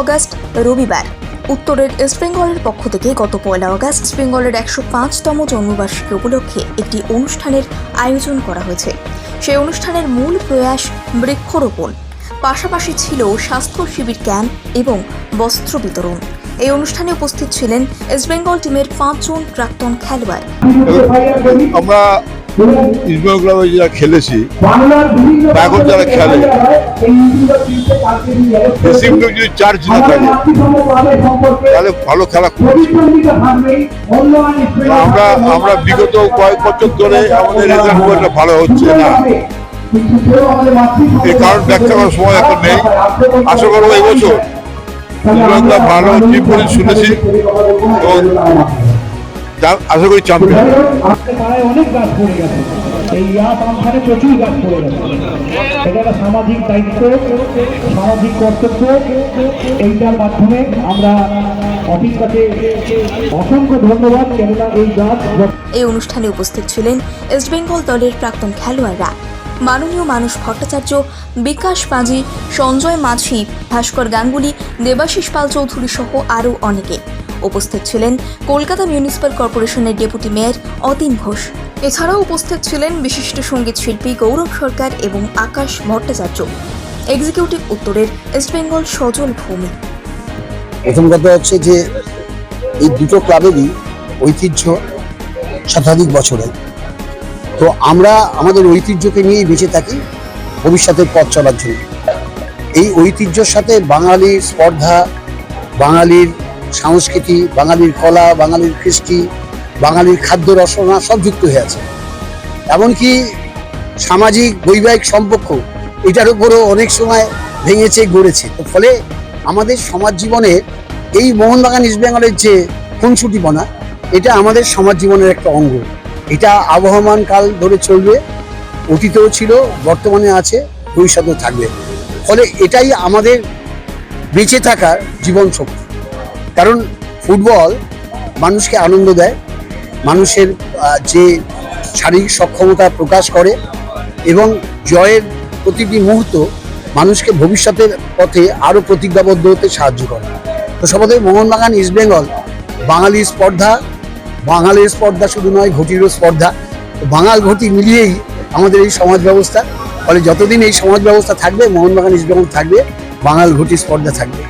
August রবিবার। উত্তরের ইস্টবেঙ্গলের পক্ষ থেকে গত পয়লা অগস্ট ইস্টবেঙ্গলের একশো পাঁচতম জন্মবার্ষিকী উপলক্ষে একটি অনুষ্ঠানের আয়োজন করা হয়েছে। সেই অনুষ্ঠানের মূল প্রয়াস বৃক্ষরোপণ। পাশাপাশি ছিল স্বাস্থ্য শিবির ক্যাম্প এবং বস্ত্র বিতরণ। এই অনুষ্ঠানে উপস্থিত ছিলেন ইস্টবেঙ্গল টিমের পাঁচজন প্রাক্তন খেলোয়াড়। আমরা ইসমাইল ক্লাবে যারা খেলেছি এখন যারা খেলে যদি চার্জ না থাকে তাহলে ভালো খেলা আমরা আমরা বিগত কয়েক বছর ধরে আমাদের রেজাল্ট খুব একটা ভালো হচ্ছে না। এই কারণ ব্যাখ্যা করার সময় এখন নেই। আশা করব এবছর ভালো টিম শুনেছি। এবং যা- আশা করি চ্যাম্পিয়ন পাড়ায় অনেক গাছ পড়ে গেছে। এই প্রচুর গাছ পড়ে গেছে। এটা একটা সামাজিক দায়িত্ব সামাজিক কর্তব্য। এইটার মাধ্যমে আমরা অফিস কাছে অসংখ্য ধন্যবাদ কেননা এই গাছ এই অনুষ্ঠানে উপস্থিত ছিলেন ইস্টবেঙ্গল দলের প্রাক্তন খেলোয়াড়রা। মাননীয় মানুষ ভট্টাচার্য বিকাশ পাজি সঞ্জয় মাঝি ভাস্কর গাঙ্গুলি দেবাশিস পাল চৌধুরী সহ আরও অনেকে। উপস্থিত ছিলেন কলকাতা মিউনিসিপ্যাল কর্পোরেশনের ডেপুটি মেয়র অতীন ঘোষ। এছাড়াও উপস্থিত ছিলেন বিশিষ্ট সংগীত শিল্পী গৌরব সরকার এবং আকাশ ভট্টাচার্য। এক্সিকিউটিভ উত্তরের ইস্টবেঙ্গল সজল ভূমি। প্রথম কথা হচ্ছে যে এই দুটো ক্লাবেরই ঐতিহ্য শতাধিক বছরের তো আমরা আমাদের ঐতিহ্যকে নিয়েই বেঁচে থাকি, ভবিষ্যতের পথ চলার জন্য। এই ঐতিহ্যর সাথে বাঙালির স্পর্ধা, বাঙালির সংস্কৃতি, বাঙালির কলা, বাঙালির কৃষ্টি, বাঙালির খাদ্য রসনা সব যুক্ত হয়ে আছে। এমনকি সামাজিক, বৈবাহিক সম্পর্ক, এটার উপরও অনেক সময় ভেঙেছে গড়েছে। তো ফলে আমাদের সমাজ জীবনে এই মোহনবাগান ইস্ট বেঙ্গলের যে খুনসুটিপনা, এটা আমাদের সমাজ জীবনের একটা অঙ্গ। এটা আবহমান কাল ধরে চলবে, অতীতেও ছিল, বর্তমানে আছে, ভবিষ্যতেও থাকবে। ফলে এটাই আমাদের বেঁচে থাকার জীবন শক্তি। কারণ ফুটবল মানুষকে আনন্দ দেয়, মানুষের যে শারীরিক সক্ষমতা প্রকাশ করে এবং জয়ের প্রতিটি মুহূর্ত মানুষকে ভবিষ্যতের পথে আরও প্রতিজ্ঞাবদ্ধ হতে সাহায্য করে। তো সবাই মোহনবাগান, ইস্ট বেঙ্গল, বাঙালির স্পর্ধা। বাঙালির স্পর্ধা শুধু নয়, ঘটিরও স্পর্ধা। বাঙাল, ঘটি মিলিয়েই আমাদের এই সমাজ ব্যবস্থা। ফলে যতদিন এই সমাজ ব্যবস্থা থাকবে, মোহনবাগান, ইস্ট বেঙ্গল থাকবে, বাঙাল ঘটি স্পর্ধা থাকবে।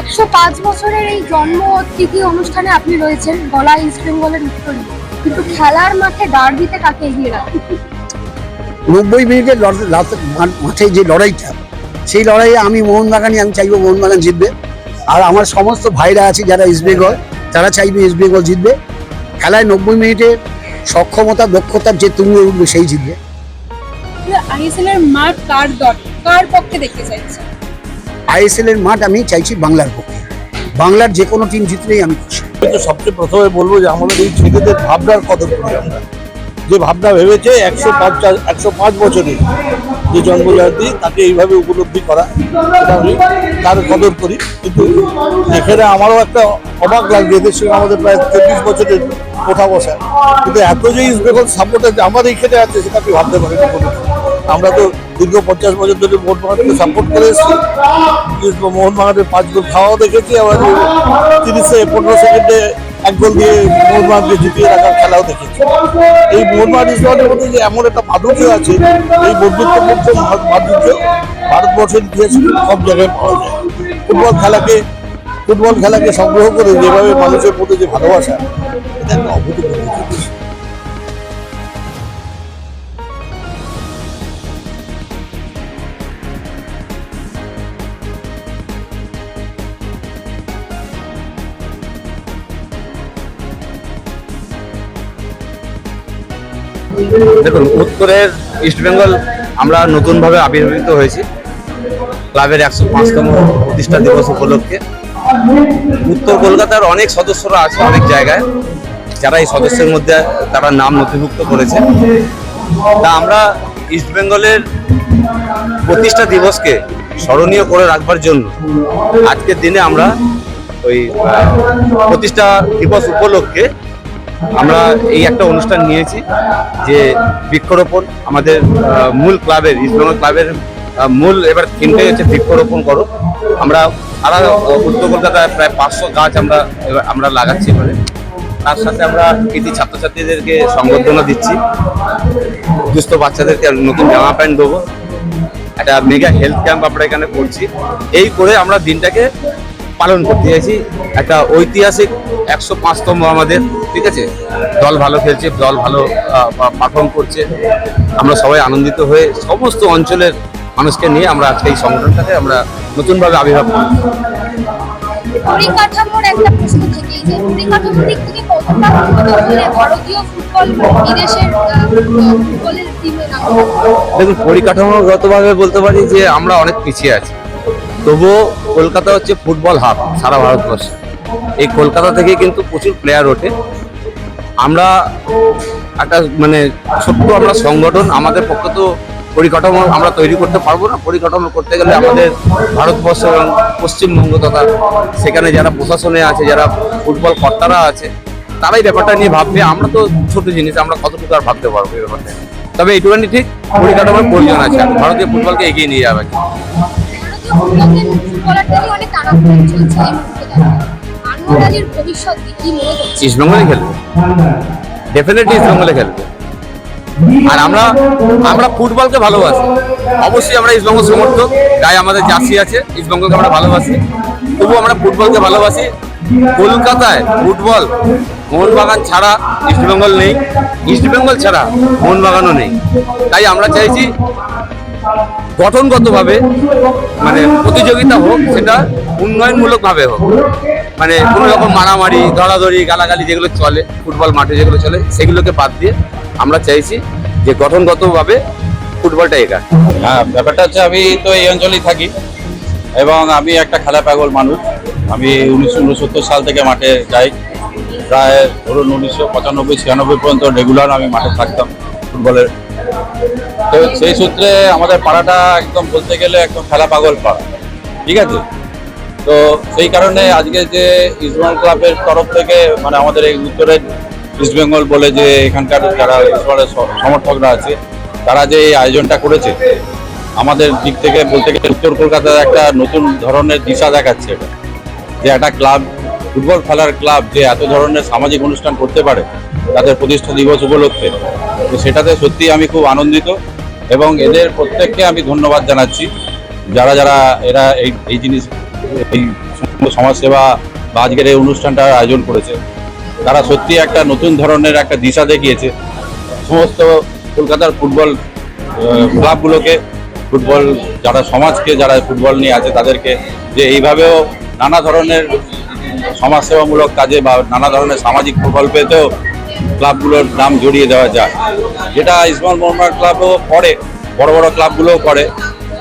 একশো পাঁচ বছরের এই জন্ম তিথি অনুষ্ঠানে আপনি রয়েছেন গলা ইস্ট বেঙ্গলের উত্তরে। কিন্তু খেলার মাঠে ডার্বিতে কাকে এগিয়ে রাখেন নব্বই মিনিটের মাঠে যে লড়াইটা সেই লড়াইয়ে আমি মোহনবাগানই আমি চাইব মোহনবাগান জিতবে। আর আমার সমস্ত ভাইরা আছে যারা ইস্ট বেঙ্গল তারা চাইবে ইস্ট বেঙ্গল জিতবে। খেলায় নব্বই মিনিটের সক্ষমতা দক্ষতার যে তুমি উঠবে সেই জিতবে। আইএসএল এর মাঠ কার দল? কার পক্ষে দেখতে চাইছেন? আইএসএল এর মাঠ আমি চাইছি বাংলার পক্ষে। বাংলার যে কোনো টিম জিতলেই আমি খুশি। সবচেয়ে প্রথমে বলব যে আমাদের এই ছেলেদের ভাবনার কদর করি আমরা। যে ভাবনা ভেবেছে একশো পঞ্চাশ একশো পাঁচ বছরে যে জন্মজয়ন্তী তাকে এইভাবে উপলব্ধি করা আমি তার কদর করি। কিন্তু এখানে আমারও একটা অবাক লাগছে, এদের সঙ্গে আমাদের প্রায় চব্বিশ বছরের কোথা বসা। কিন্তু এত যে ইস্ট বেঙ্গল সাপোর্টার আমার এইখানে আছে, সেটা আমি ভাবতে পারি না কোনো। দিন। আমরা তো দীর্ঘ পঞ্চাশ বছর ধরে মোহন মোহনবাগানকে সাপোর্ট করে এসেছি। কিন্তু মোহনবাগানের পাঁচ গোল খাওয়াও দেখেছি। আবার তিরিশে পনেরো সেকেন্ডে এক গোল দিয়ে মোহনবাগানকে জিতিয়ে রাখার খেলাও দেখেছি। এই মোহনবাগান ইসলামের মধ্যে যে এমন একটা মাধুর্য আছে, এই বন্ধুত্বপূর্ণ মাধুর্য ভারতবর্ষের ইতিহাসে কম জায়গায় পাওয়া যায়। ফুটবল খেলাকে ফুটবল খেলাকে সংগ্রহ করে যেভাবে মানুষের প্রতি যে ভালোবাসা, এটা একটা অভূতপূর্ব জিনিস। দেখুন, উত্তরের ইস্টবেঙ্গল আমরা নতুনভাবে আবির্ভূত হয়েছি। ক্লাবের একশো পাঁচতম প্রতিষ্ঠা দিবস উপলক্ষে। উত্তর কলকাতার অনেক সদস্যরা আছে অনেক জায়গায়। যারা এই সদস্যের মধ্যে তারা নাম নথিভুক্ত করেছে। তা আমরা ইস্টবেঙ্গলের প্রতিষ্ঠা দিবসকে স্মরণীয় করে রাখবার জন্য আজকের দিনে আমরা ওই প্রতিষ্ঠা দিবস উপলক্ষে আমরা এই একটা অনুষ্ঠান নিয়েছি যে বৃক্ষরোপণ আমাদের মূল ক্লাবের ইস্টবেঙ্গল ক্লাবের মূল এবার থিমটাই হচ্ছে বৃক্ষরোপণ করো। আমরা সারা উত্তর কলকাতায় প্রায় পাঁচশো গাছ আমরা আমরা লাগাচ্ছি এবারে। তার সাথে আমরা কৃতি ছাত্রছাত্রীদেরকে সংবর্ধনা দিচ্ছি। দুস্থ বাচ্চাদেরকে নতুন জামা প্যান্ট দেবো। একটা মেগা হেলথ ক্যাম্প আমরা এখানে করছি। এই করে আমরা দিনটাকে পালন করতে চাইছি। একটা ঐতিহাসিক একশো পাঁচতম আমাদের ঠিক আছে? দল ভালো খেলছে দল ভালো পারফর্ম করছে। আমরা সবাই আনন্দিত হয়ে সমস্ত অঞ্চলের মানুষকে নিয়ে আমরা আজকে এই সংগঠনটাকে আমরা নতুনভাবে আবির্ভাব করছি পরিকাঠামোর একটা প্রশ্ন থেকেই যায় পরিকাঠামোর দিক থেকে কতটা ভারতীয় ফুটবল বিদেশের ফুটবলের টিমে দেখুন পরিকাঠামোগতভাবে বলতে পারি যে আমরা অনেক পিছিয়ে আছি। তবুও কলকাতা হচ্ছে ফুটবল হাব সারা ভারতবর্ষে। এই কলকাতা থেকে কিন্তু প্রচুর প্লেয়ার ওঠে। আমরা একটা মানে ছোট্ট আমরা সংগঠন, আমাদের পক্ষে তো পরিকাঠামো আমরা তৈরি করতে পারব না। পরিকাঠামো করতে গেলে আমাদের ভারতবর্ষ এবং পশ্চিমবঙ্গ তথা সেখানে যারা প্রশাসনে আছে, যারা ফুটবল কর্তারা আছে, তারাই ব্যাপারটা নিয়ে ভাববে। আমরা তো ছোট জিনিস, আমরা কতটুকু আর ভাবতে পারব এই ব্যাপারটা। তবে এইটুখানি ঠিক পরিকাঠামোর প্রয়োজন আছে। ভারতীয় ফুটবলকে এগিয়ে নিয়ে যাবে অনেক টানাপোড়েন চলছে এই মুহূর্তে। আনোয়ার ভবিষ্যৎ কি মনে করছে ইস্টবেঙ্গলে খেলবে। ডেফিনেটলি ইস্টবেঙ্গলে খেলবে। আর আমরা আমরা ফুটবলকে ভালোবাসি। অবশ্যই আমরা ইস্টবেঙ্গল সমর্থক। গায়ে আমাদের জার্সি আছে ইস্টবেঙ্গলকে আমরা ভালোবাসি। তবুও আমরা ফুটবলকে ভালোবাসি। কলকাতায় ফুটবল, মোহনবাগান ছাড়া ইস্টবেঙ্গল নেই। ইস্টবেঙ্গল ছাড়া মোহনবাগানও নেই। তাই আমরা চাইছি গঠনগতভাবে মানে প্রতিযোগিতা হোক, সেটা উন্নয়নমূলকভাবে হোক। মানে কোনো রকম মারামারি, ধরাধরি, গালাগালি যেগুলো চলে, ফুটবল মাঠে যেগুলো চলে, সেগুলোকে বাদ দিয়ে আমরা চাইছি যে গঠনগতভাবে ফুটবলটা এগায়। হ্যাঁ ব্যাপারটা হচ্ছে আমি তো এই অঞ্চলেই থাকি এবং আমি একটা খেলা পাগল মানুষ। আমি উনিশশো উনসত্তর সাল থেকে মাঠে যাই। প্রায় ধরুন উনিশশো পঁচানব্বই, ছিয়ানব্বই পর্যন্ত রেগুলার আমি মাঠে থাকতাম ফুটবলের। তো সেই সূত্রে আমাদের পাড়াটা একদম বলতে গেলে একদম খেলা পাগল পাড়া। ঠিক আছে? তো সেই কারণে আজকে যে ইস্টবেঙ্গল ক্লাবের তরফ থেকে মানে আমাদের এই উত্তরের ইস্টবেঙ্গল বলে যে এখানকার যারা ইস্টবেঙ্গলের সমর্থকরা আছে, তারা যে এই আয়োজনটা করেছে, আমাদের দিক থেকে বলতে গেলে উত্তর কলকাতার একটা নতুন ধরনের দিশা দেখাচ্ছে এটা। যে একটা ক্লাব, ফুটবল খেলার ক্লাব যে এত ধরনের সামাজিক অনুষ্ঠান করতে পারে তাদের প্রতিষ্ঠা দিবস উপলক্ষে। তো সেটাতে সত্যি আমি খুব আনন্দিত এবং এদের প্রত্যেককে আমি ধন্যবাদ জানাচ্ছি। যারা যারা এরা এই এই জিনিস, এই সমাজসেবা বা আজকের এই অনুষ্ঠানটার আয়োজন করেছে, তারা সত্যি একটা নতুন ধরনের একটা দিশা দেখিয়েছে। সমস্ত কলকাতার ফুটবল ক্লাবগুলোকে, ফুটবল, যারা সমাজকে, যারা ফুটবল নিয়ে আছে তাদেরকে যে এইভাবেও নানা ধরনের সমাজসেবামূলক কাজে বা নানা ধরনের সামাজিক প্রকল্পেতেও ক্লাবগুলোর নাম জড়িয়ে দেওয়া যায়। যেটা ইসমাল মোহাম্মদ ক্লাবও করে বড় বড় ক্লাবগুলোও করে।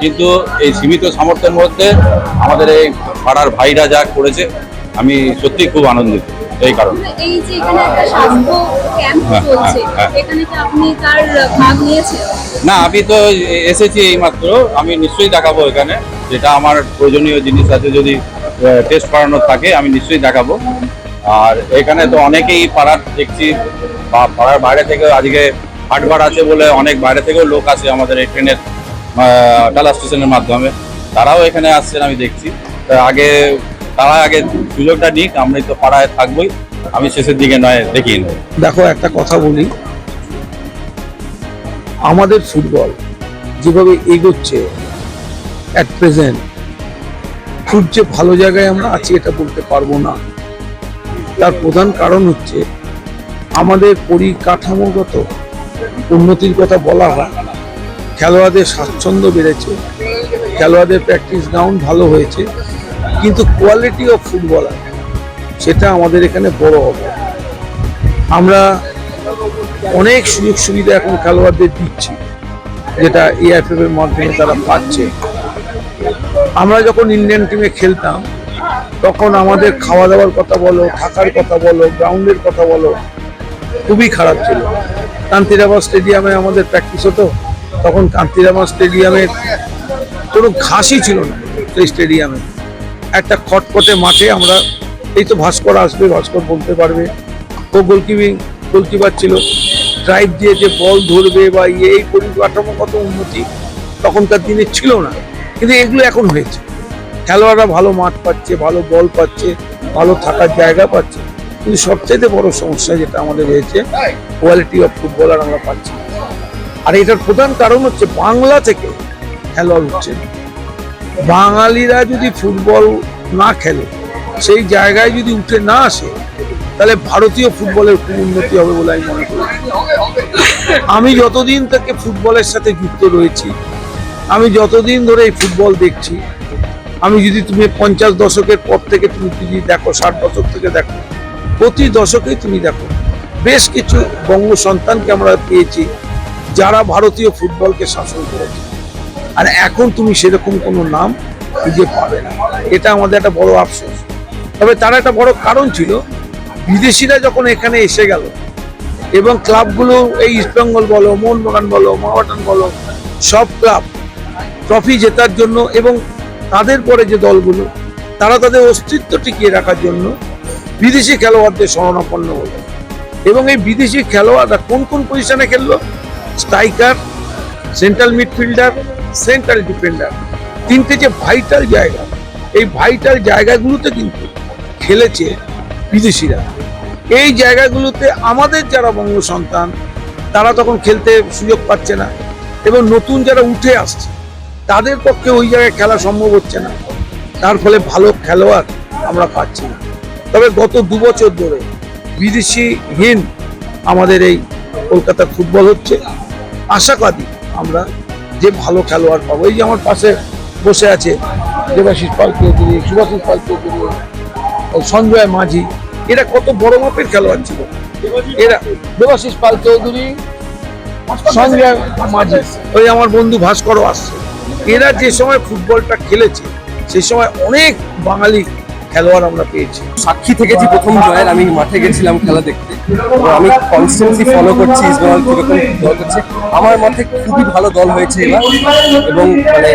কিন্তু এই সীমিত সামর্থ্যের মধ্যে আমাদের এই পাড়ার ভাইরা যা করেছে আমি সত্যি খুব আনন্দিত এই কারণে। এই যে এখানে একটা স্বাস্থ্য ক্যাম্প হ্যাঁ, চলছে হ্যাঁ, হ্যাঁ। এখানে কি আপনি তার ভাগ নিয়েছেন? না আমি তো এসেছি এইমাত্র। আমি নিশ্চয়ই দেখাবো এখানে। যেটা আমার প্রয়োজনীয় জিনিস আছে যদি টেস্ট করানোর থাকে আমি নিশ্চয়ই দেখাবো। আর এখানে তো অনেকেই পাড়ার দেখছি বা পাড়ার বাইরে থেকে আজকে হাটবার আছে বলে অনেক বাইরে থেকেও লোক আসে আমাদের এই ট্রেনের ডালা স্টেশনের মাধ্যমে। তারাও এখানে আসছেন আমি দেখছি। আগে, তারা আগে সুযোগটা নিক আমরা তো পাড়ায় থাকবোই। আমি শেষের দিকে নয় নেব। দেখো, একটা কথা বলি। আমাদের ফুটবল যেভাবে এগোচ্ছে অ্যাট প্রেজেন্ট খুব যে ভালো জায়গায় আমরা আছি এটা বলতে পারব না। তার প্রধান কারণ হচ্ছে আমাদের পরিকাঠামোগত উন্নতির কথা বলা হয়। খেলোয়াড়দের স্বাচ্ছন্দ্য বেড়েছে। খেলোয়াড়দের প্র্যাকটিস গ্রাউন্ড ভালো হয়েছে। কিন্তু কোয়ালিটি অফ ফুটবলার সেটা আমাদের এখানে বড় হবে। আমরা অনেক সুযোগ সুবিধা এখন খেলোয়াড়দের দিচ্ছি, যেটা এআইএফএফ এর মাধ্যমে তারা পাচ্ছে। আমরা যখন ইন্ডিয়ান টিমে খেলতাম তখন আমাদের খাওয়া দাওয়ার কথা বলো, থাকার কথা বলো গ্রাউন্ডের কথা বলো, খুবই খারাপ ছিল। কান্তিরাবাদ স্টেডিয়ামে আমাদের প্র্যাকটিস হতো, তখন কান্তিরাবাদ স্টেডিয়ামে কোনো ঘাসই ছিল না সেই স্টেডিয়ামে একটা খটখটে মাঠে আমরা, এই তো ভাস্কর আসবে, ভাস্কর বলতে পারবে। ও গোলকিপিং গোলকিপার ছিল। ড্রাইভ দিয়ে যে বল ধরবে বা এই পরিকাঠামোগত উন্নতি, তখনকার দিনে ছিল না। কিন্তু এগুলো এখন হয়েছে। খেলোয়াড়রা ভালো মাঠ পাচ্ছে, ভালো বল পাচ্ছে, ভালো থাকার জায়গা পাচ্ছে কিন্তু সবচাইতে বড় সমস্যা যেটা আমাদের রয়েছে কোয়ালিটি অফ ফুটবলার আমরা পাচ্ছি। আর এটার প্রধান কারণ হচ্ছে বাংলা থেকে খেলোয়াড় উঠছে। বাঙালিরা যদি ফুটবল না খেলে, সেই জায়গায় যদি উঠে না আসে, তাহলে ভারতীয় ফুটবলের খুব উন্নতি হবে বলে আমি মনে করি আমি যতদিন থেকে ফুটবলের সাথে যুক্ত রয়েছি, আমি যতদিন ধরে এই ফুটবল দেখছি আমি যদি তুমি পঞ্চাশ দশকের পর থেকে তুমি যদি দেখো, ষাট দশক থেকে দেখো, প্রতি দশকেই তুমি দেখো। বেশ কিছু বঙ্গ সন্তানকে আমরা পেয়েছি যারা ভারতীয় ফুটবলকে শাসন করেছে। আর এখন তুমি সেরকম কোনো নাম খুঁজে পাবে না। এটা আমাদের একটা বড় আফসোস। তবে তার একটা বড় কারণ ছিল, বিদেশিরা যখন এখানে এসে গেল এবং ক্লাবগুলো, এই ইস্টবেঙ্গল বলো, মোহনবাগান বলো, মহাবাটান বলো, সব ক্লাব, ট্রফি জেতার জন্য এবং তাদের পরে যে দলগুলো, তারা তাদের অস্তিত্ব টিকিয়ে রাখার জন্য বিদেশি খেলোয়াড়দের শরণাপন্ন হলো। এবং এই বিদেশি খেলোয়াড়রা কোন কোন পজিশনে খেললো? Striker central midfielder central defender তিনটে যে ভাইটাল জায়গা, এই ভাইটাল জায়গাগুলোতে কিন্তু খেলেছে বিদেশিরা। এই জায়গাগুলোতে আমাদের যারা বঙ্গ সন্তান তারা তখন খেলতে সুযোগ পাচ্ছে না। এবং নতুন যারা উঠে আসছে তাদের পক্ষে ওই জায়গায় খেলা সম্ভব হচ্ছে না। তার ফলে ভালো খেলোয়াড় আমরা পাচ্ছি না। তবে গত দু বছর ধরে বিদেশিহীন আমাদের এই কলকাতার ফুটবল হচ্ছে। আশাবাদী আমরা যে ভালো খেলোয়াড় পাবো। এই যে আমার পাশে বসে আছে দেবাশিস পাল চৌধুরী, সুভাষিস পাল চৌধুরী সঞ্জয় মাঝি। এরা কত বড় মাপের খেলোয়াড় ছিল। এরা দেবাশিস পাল চৌধুরী, সঞ্জয় মাঝি। ওই আমার বন্ধু ভাস্করও আসছে এরা যে সময় ফুটবলটা খেলেছে সেই সময় অনেক বাঙালি খেলোয়াড় আমরা পেয়েছি। সাক্ষী থেকেছি প্রথম জয়ের আমি মাঠে গেছিলাম খেলা দেখতে। আমি কনস্ট্যান্টলি ফলো করছি ইসবেঙ্গল কীরকম দল করছে। আমার মতে খুবই ভালো দল হয়েছে এবার এবং মানে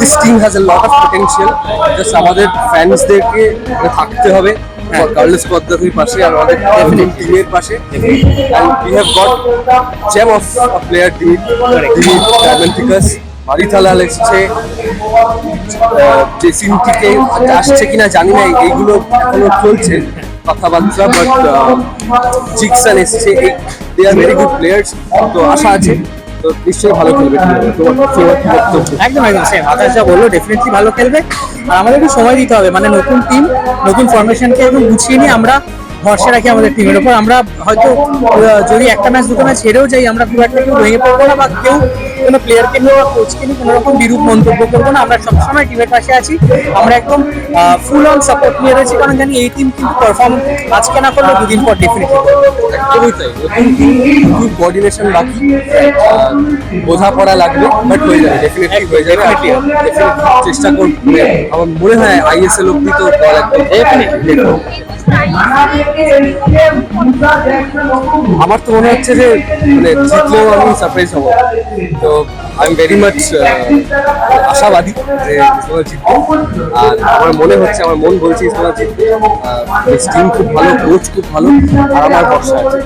this team has a lot of potential just আমাদের ফ্যান্সদেরকে থাকতে হবে। কার্লস পদ্মাতির পাশে আর আমাদের টিমের পাশে। We have got gem of player team team Diamantakos মারিথালাল এসছে যে সিনটিকে আসছে কিনা জানি না, এইগুলো এখনও চলছে কথাবার্তা বাট জিকসান এসছে, এই they are very good players তো আশা আছে, তো নিশ্চয়ই ভালো খেলবে একদম একদম সেম আকাশ যা বলল ডেফিনেটলি ভালো খেলবে। আর আমাদের একটু সময় দিতে হবে মানে নতুন টিম নতুন ফরমেশনকে একদম গুছিয়ে নিয়ে আমরা ভরসা রাখি আমাদের টিমের উপর। আমরা হয়তো যদি একটা ম্যাচ দুটো ম্যাচ হেরেও যাই, আমরা খুব একটা কেউ ভেঙে পড়ব না, বা কেউ কোনো প্লেয়ারকে নিয়ে বা কোচকে নিয়ে কোনো রকম বিরূপ মন্তব্য করব না। আমরা সবসময় টিমের পাশে আছি। আমরা একদম ফুল অন সাপোর্ট নিয়ে রয়েছি। কারণ জানি এই টিম কিন্তু পারফর্ম আজকে না করলেও দুদিন পর ডেফিনেটলি একদমই তাই। নতুন কোঅর্ডিনেশন বাকি বোঝাপড়া লাগবে বাট হয়ে যাবে ডেফিনেটলি হয়ে যাবে। চেষ্টা করব। আমার মনে হয় আইএসএল অব্দি তো একদম। আমার তো মনে হচ্ছে যে মানে জিতলেও আমি সারপ্রাইজ হব। তো আই এম ভেরি মাচ আশাবাদী যে ইসলামা জিতবে। আর আমার মনে হচ্ছে, আমার মন বলছে ইসলামা জিতবে। টিম খুব ভালো কোচ খুব ভালো, আর আমার ভরসা আছে।